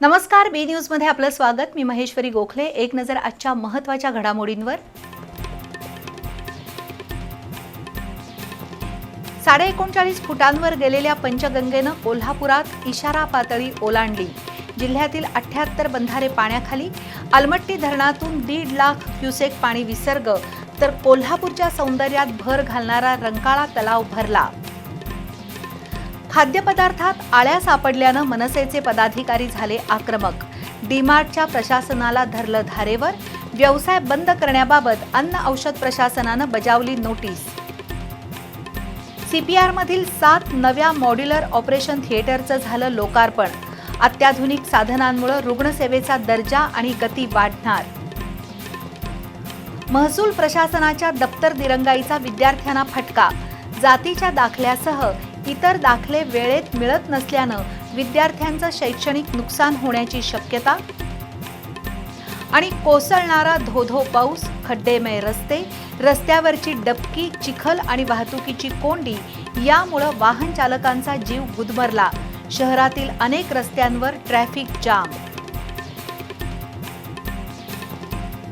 नमस्कार बी न्यूजमध्ये आपलं स्वागत. मी महेश्वरी गोखले. एक नजर आजच्या महत्त्वाच्या घडामोडींवर. साडे एकोणचाळीस फुटांवर गेलेल्या पंचगंगेनं कोल्हापुरात इशारा पातळी ओलांडली. जिल्ह्यातील अठ्ठ्याहत्तर बंधारे पाण्याखाली अलमट्टी धरणातून दीड लाख क्युसेक पाणी विसर्ग तर कोल्हापूरच्या सौंदर्यात भर घालणारा रंकाळा तलाव भरला. खाद्यपदार्थात आळ्या सापडल्यानं मनसेचे पदाधिकारी झाले आक्रमक. डीमार्टच्या प्रशासनाला धरलं धारेवर व्यवसाय बंद करण्याबाबत अन्न औषध प्रशासनानं बजावली नोटीस. सीपीआरमधील सात नव्या मॉड्युलर ऑपरेशन थिएटरचं झालं लोकार्पण. अत्याधुनिक साधनांमुळे रुग्णसेवेचा दर्जा आणि गती वाढणार. महसूल प्रशासनाच्या दप्तर दिरंगाईचा विद्यार्थ्यांना फटका. जातीच्या दाखल्यासह इतर दाखले वेळेत मिळत नसल्यानं विद्यार्थ्यांचं शैक्षणिक नुकसान होण्याची शक्यता? आणि कोसळणारा धोधो पाऊस खड्डेमय रस्ते रस्त्यावरची डबकी चिखल आणि वाहतुकीची कोंडी यामुळं वाहन चालकांचा जीव गुदमरला. शहरातील अनेक रस्त्यांवर ट्रॅफिक जाम.